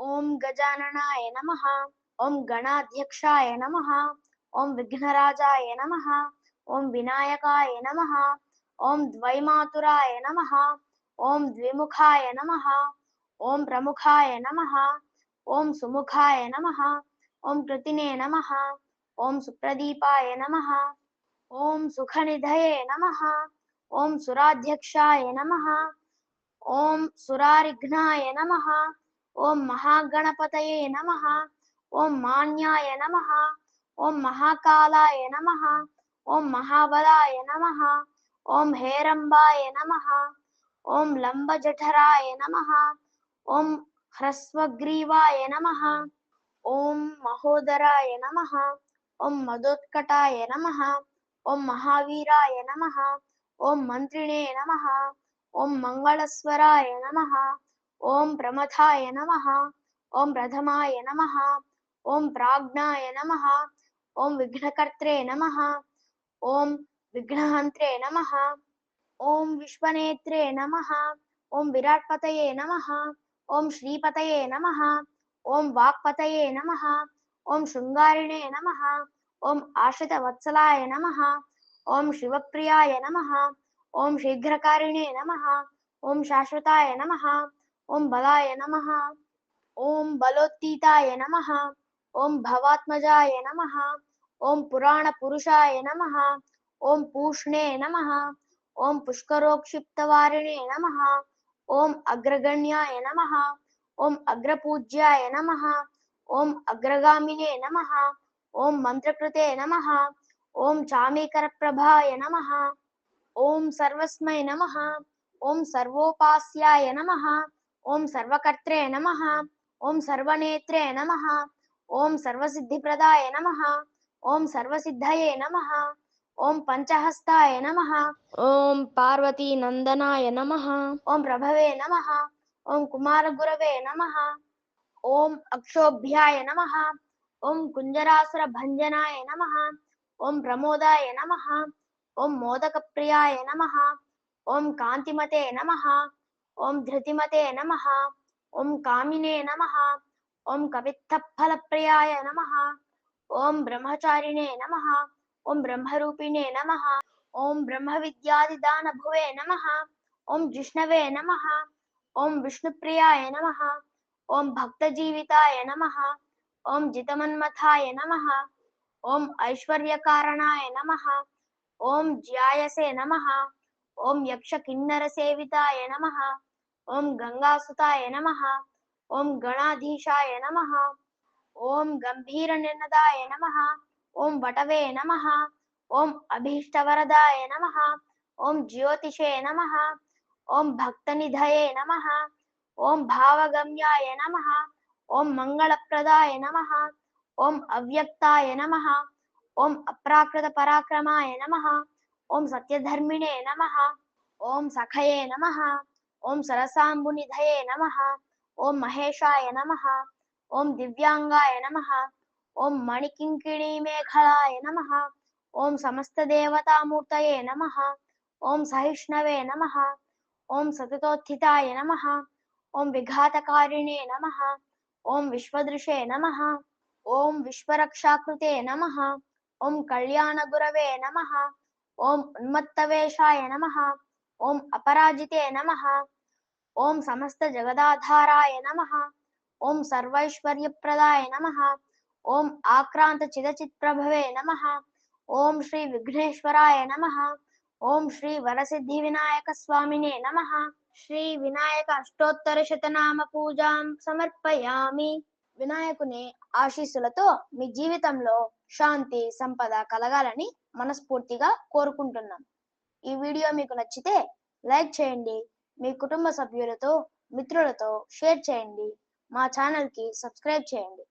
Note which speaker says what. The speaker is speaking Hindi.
Speaker 1: ओम गजाननाय नमः ओम गणाध्यक्षाय नमः ओम विघ्नराजाय नमः ओम विनायकाय नमः ओम द्वैमातुराय नमः ओम द्विमुखाय नमः ओम प्रमुखाय नमः ओम सुमुखाय नमः ओम कृतिने नमः ओम सुप्रदीपाय नमः ओम सुखनिधये नमः ओम सुराध्यक्षाय नमः ओम सुरारिघ्नाय नमः ఓం మహాగణపతయే నమ ఓం మాన్యాయ నమ ఓం మహాకాలాయ నమ ఓం మహాబలాయ నమ ఓం హేరంబాయ నమ ఓం లంబజఠరాయ నమ ఓం హ్రస్వగ్రీవాయ నమ ఓం మహోదరాయ నమ ఓం మదోత్కటాయ నమ ఓం మహావీరాయ నమ ఓం మంత్రిణే నమ ఓం మంగళస్వరాయ నమ ओम प्रमथाय नमः ओम प्रथमाय नमः ओम प्राज्ञाय नमः ओम विघ्नकर्त्रे नमः ओम विघ्नहंत्रे नमः ओम विश्वनेत्रे नमः ॐ विराट्पतये नमः ॐ श्रीपतये नमः ॐ वाक्पतये नमः ॐ शृङ्गारिणे नमः आश्रित वत्सलाय नमः ओम शिवप्रियाय नमः ओम शीघ्रकारिणे नमः ओम शाश्वताय नमः ओम बलाय नमः ओम बलोत्तीताय नमः ओम भवात्मजाय नमः ओम पुराण पुरुषाय नमः ओम पूष्णे नमः ओम पुष्करोक्षिप्तवारिणे नमः ओम अग्रगण्याय नमः ओम अग्रपूज्याय नमः ओम अग्रगामिने नमः ओम मंत्रकृते नमः ओम चामीकरप्रभाय नमः ओम सर्वस्मै नमः ओम सर्वोपास्याय नमः ओम सर्वकर्त्रे नमः ओम सर्वनेत्रे नमः ओम सर्वसिद्धिप्रदाय नमः ओम सर्वसिद्धये नमः ओम पंचहस्ताय नमः ओम पार्वती नंदनाय नमः ओम प्रभवे नमः ओम कुमार गुरवे नमः ओम अक्षोभ्याय नमः ओम कुंजरासुर भंजनाय नमः ओम प्रमोदाय नमः ओम मोदक प्रियाय नमः ओम कांतिमते नमः ओम धृतिमते नम ओम कामिने नमः ओम प्रियाय नम ओम ब्रह्मचारिणे नम ओम ब्रह्मरूपिणे नमः ओम भुवे नम ओम जिष्णवे नम ओम विष्णुप्रियाय नम ओम भक्तजीविताय नम ओम जितमन्मथाय नम ओम ऐश्वर्यकारणाय नम ओम ज्यायसे नम ओम यक्षकिन्नरसेविताय नमः ओम गंगासुताय नम ओम गणाधीशाय नम ओम गंभीर निर्णदाय नम ओम वटवे नम ओम अभीष्टवरदाय नम ओम ज्योतिषे नम ओम भक्तनिधये नम ओम भावगम्याय नम ओम मंगलप्रदाय नम ओम अव्यक्ताय नम ओम अप्राकृत पराक्रमाय नम ओम सत्यधर्मिणे नम ओम सखये नमः ఓం సరసాంబునిధయే నమ ఓం మహేషాయ నమ ఓం దివ్యాంగాయ నమ ఓం మణికింకిణీ మేఘలాయ నమ ఓం సమస్త దేవతామూర్తయే నమ ఓం సహిష్ణవే నమ ఓం సతతోత్థితాయ నమ ఓం విఘాతకారిణే నమ ఓం విశ్వదృశే నమ ఓం విశ్వరక్షాకృతే నమ ఓం కళ్యాణగురవే నమ ఓం ఉన్మత్తవేషాయ నమ ఓం అపరాజితే నమ. ఓం సమస్త జగదాధారాయ నమ. ఓం సర్వైశ్వర్యప్రదాయ నమ. ఓం ఆక్రాంత చిదచిత్ప్రభవే నమ. ఓం శ్రీ విఘ్నేశ్వరాయ నమ. ఓం శ్రీ వరసిద్ధి వినాయక స్వామినే నమ. శ్రీ వినాయక అష్టోత్తర శతనామ పూజాం సమర్పయామి. వినాయకుని ఆశీస్సులతో మీ జీవితంలో శాంతి సంపద కలగాలని మనస్ఫూర్తిగా కోరుకుంటున్నాం. ఈ వీడియో మీకు నచ్చితే లైక్ చేయండి. మీ కుటుంబ సభ్యులతో మిత్రులతో షేర్ చేయండి. మా ఛానల్కి సబ్స్క్రైబ్ చేయండి.